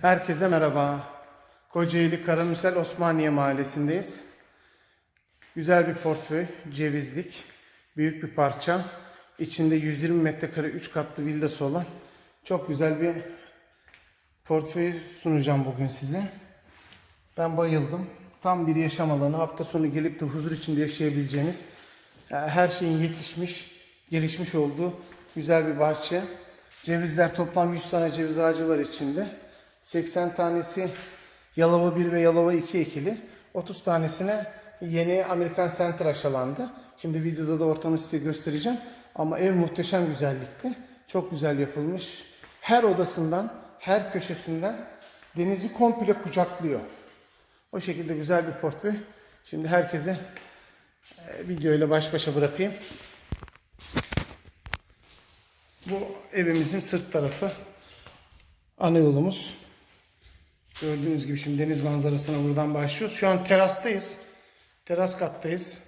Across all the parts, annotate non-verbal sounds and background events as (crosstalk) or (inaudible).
Herkese merhaba. Kocaeli Karamüsel Osmaniye Mahallesi'ndeyiz. Güzel bir portföy, cevizlik, büyük bir parça. İçinde 120 metrekare 3 katlı villası olan çok güzel bir portföy sunacağım bugün size. Ben bayıldım. Tam bir yaşam alanı. Hafta sonu gelip de huzur içinde yaşayabileceğiniz, e, her şeyin yetişmiş, gelişmiş olduğu güzel bir bahçe. Cevizler toplam 100 tane ceviz ağacı var içinde. 80 tanesi Yalova 1 ve Yalova 2 ekili. 30 tanesine yeni Amerikan Center aşılandı. Şimdi videoda da ortamı size göstereceğim. Ama ev muhteşem güzellikte. Çok güzel yapılmış. Her odasından, her köşesinden denizi komple kucaklıyor. O şekilde güzel bir portföy. Şimdi herkese e, videoyla baş başa bırakayım. Bu evimizin sırt tarafı. Ana yolumuz. Gördüğünüz gibi şimdi deniz manzarasına buradan başlıyoruz. Şu an terastayız. Teras kattayız.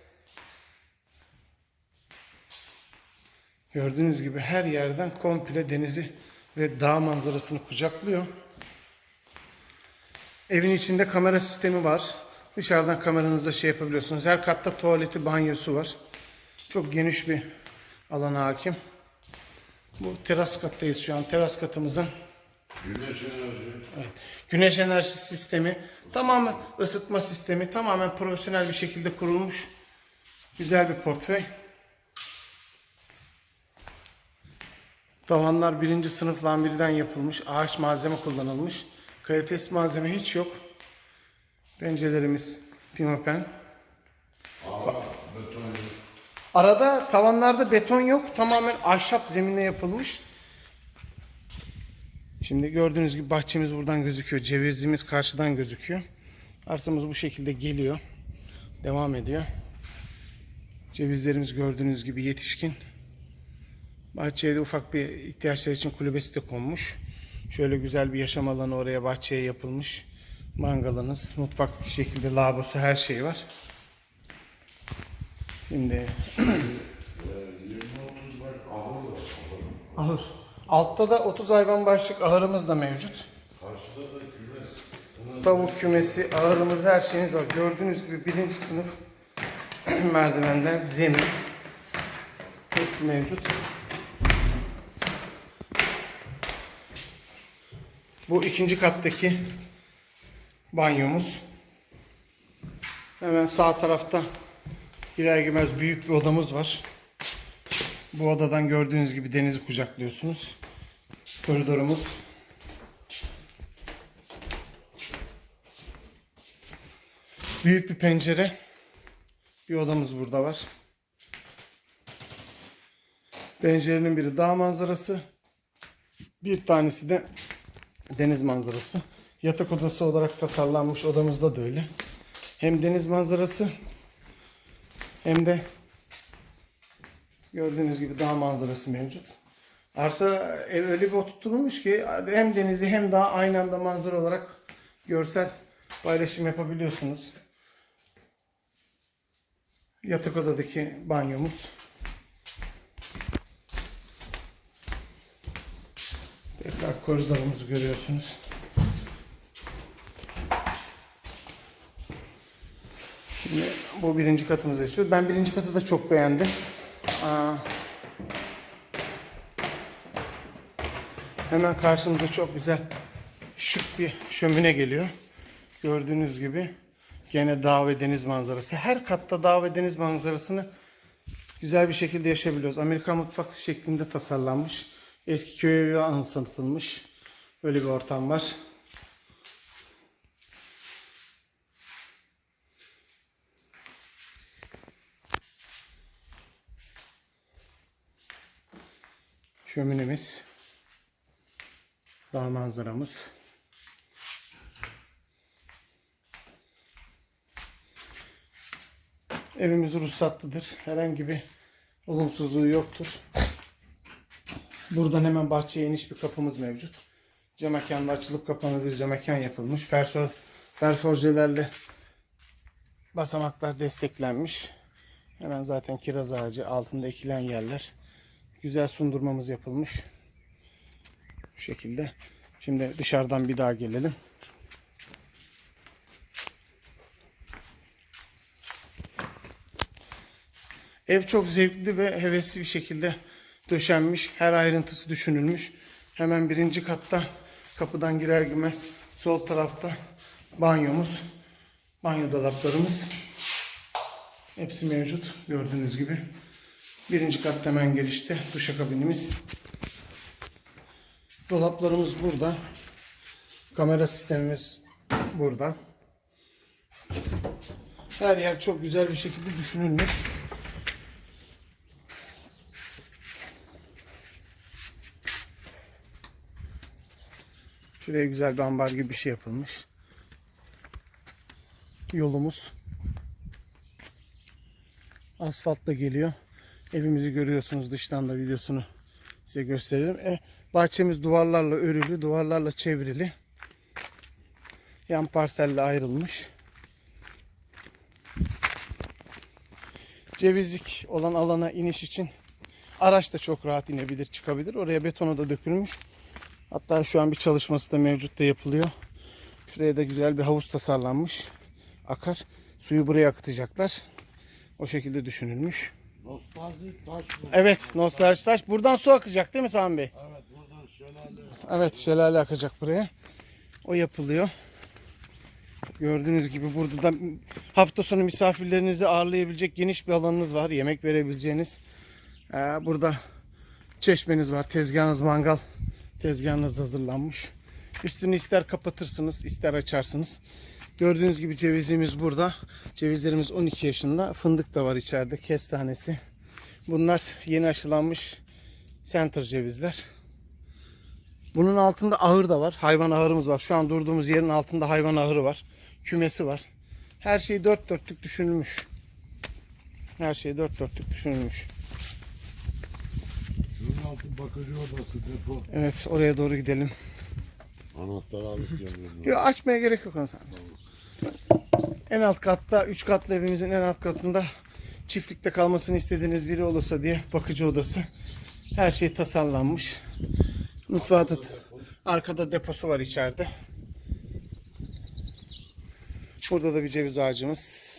Gördüğünüz gibi her yerden komple denizi ve dağ manzarasını kucaklıyor. Evin içinde kamera sistemi var. Dışarıdan kameranızla şey yapabiliyorsunuz. Her katta tuvaleti, banyosu var. Çok geniş bir alana hakim. Bu teras kattayız şu an. Teras katımızın Güneş enerji. Evet. Güneş enerji sistemi, tamamen ısıtma sistemi, tamamen profesyonel bir şekilde kurulmuş güzel bir portföy. Tavanlar birinci sınıf lambirden yapılmış, ağaç malzeme kullanılmış. Kalitesiz malzeme hiç yok. Pencerelerimiz pimapen. Yok. Arada tavanlarda beton yok, tamamen ahşap zeminle yapılmış. Şimdi gördüğünüz gibi bahçemiz buradan gözüküyor. Cevizimiz karşıdan gözüküyor. Arsamız bu şekilde geliyor. Devam ediyor. Cevizlerimiz gördüğünüz gibi yetişkin. Bahçeye de ufak bir ihtiyaçlar için kulübesi de konmuş. Şöyle güzel bir yaşam alanı oraya bahçeye yapılmış. Mangalınız, mutfak bir şekilde lavabosu her şey var. Şimdi Ee, 20-30 bak ahır var. Ahır. Altta da 30 hayvan başlık ahırımız da mevcut. Karşıda da kümes. Tavuk kümesi, ahırımız, her şeyimiz var. Gördüğünüz gibi birinci sınıf (clears throat) merdivenler, zemin. Hepsi mevcut. Bu ikinci kattaki banyomuz. Hemen sağ tarafta girer girmez büyük bir odamız var. Bu odadan gördüğünüz gibi denizi kucaklıyorsunuz. Koridorumuz. Büyük bir pencere. Bir odamız burada var. Pencerenin biri dağ manzarası. Bir tanesi de deniz manzarası. Yatak odası olarak tasarlanmış odamızda da öyle. Hem deniz manzarası hem de gördüğünüz gibi dağ manzarası mevcut. Arsa ev öyle bir oturtulmuş ki hem denizi hem dağ aynı anda manzara olarak görsel paylaşım yapabiliyorsunuz. Yatak odadaki banyomuz. Tekrar koridorumuzu görüyorsunuz. Şimdi bu birinci katımızı istiyoruz. Ben birinci katı da çok beğendim. Hemen karşımıza çok güzel şık bir şömine geliyor. Gördüğünüz gibi gene dağ ve deniz manzarası. Her katta dağ ve deniz manzarasını güzel bir şekilde yaşayabiliyoruz. Amerikan mutfak şeklinde tasarlanmış. Eski köy evi anımsatılmış. Böyle bir ortam var. Şöminemiz. Dağ manzaramız. Evimiz ruhsatlıdır. Herhangi bir olumsuzluğu yoktur. Buradan hemen bahçeye iniş bir kapımız mevcut. Cam mekanla açılıp kapanır bir yapılmış. Fersor, ferforjelerle basamaklar desteklenmiş. Hemen zaten kiraz ağacı altında ekilen yerler. Güzel sundurmamız yapılmış. Bu şekilde. Şimdi dışarıdan bir daha gelelim. Ev çok zevkli ve hevesli bir şekilde döşenmiş. Her ayrıntısı düşünülmüş. Hemen birinci katta kapıdan girer girmez sol tarafta banyomuz, banyo dolaplarımız. Hepsi mevcut gördüğünüz gibi. Birinci kat hemen girişte duşakabinimiz. Dolaplarımız burada. Kamera sistemimiz burada. Her yer çok güzel bir şekilde düşünülmüş. Şuraya güzel bir ambar gibi bir şey yapılmış. Yolumuz asfaltla geliyor. Evimizi görüyorsunuz dıştan da videosunu size gösterelim. E, bahçemiz duvarlarla örülü, duvarlarla çevrili. Yan parselle ayrılmış. Cevizlik olan alana iniş için araç da çok rahat inebilir, çıkabilir. Oraya betonu da dökülmüş. Hatta şu an bir çalışması da mevcut da yapılıyor. Şuraya da güzel bir havuz tasarlanmış. Akar. Suyu buraya akıtacaklar. O şekilde düşünülmüş. Nostalji taş bu. Evet, nostalji taş. Buradan su akacak değil mi Sami Bey? Evet buradan şelale. Evet, şelale akacak buraya. O yapılıyor. Gördüğünüz gibi burada da hafta sonu misafirlerinizi ağırlayabilecek geniş bir alanınız var. Yemek verebileceğiniz. Ee, burada çeşmeniz var. Tezgahınız mangal. Tezgahınız hazırlanmış. Üstünü ister kapatırsınız, ister açarsınız. Gördüğünüz gibi cevizimiz burada. Cevizlerimiz 12 yaşında. Fındık da var içeride. Kestanesi. Bunlar yeni aşılanmış center cevizler. Bunun altında ahır da var. Hayvan ahırımız var. Şu an durduğumuz yerin altında hayvan ahırı var. Kümesi var. Her şey dört dörtlük düşünülmüş. Her şey dört dörtlük düşünülmüş. Şunun altı bakıcı odası depo. Evet oraya doğru gidelim. Anahtarı alıp geliyorum. Yok açmaya gerek yok Hasan. En alt katta, üç katlı evimizin en alt katında çiftlikte kalmasını istediğiniz biri olursa diye bakıcı odası. Her şey tasarlanmış. Mutfağı da arkada deposu var içeride. Burada da bir ceviz ağacımız.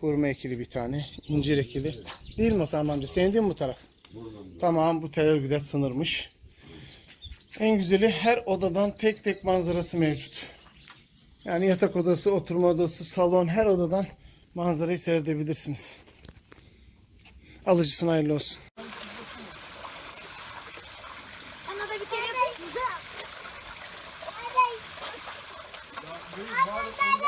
Hurma ekili bir tane. incir ekili. Değil mi Osman amca? Senin değil mi bu taraf? Tamam bu tel örgüde sınırmış. En güzeli her odadan tek tek manzarası mevcut. Yani yatak odası, oturma odası, salon her odadan manzarayı seyredebilirsiniz. Alıcısına hayırlı olsun. Sana da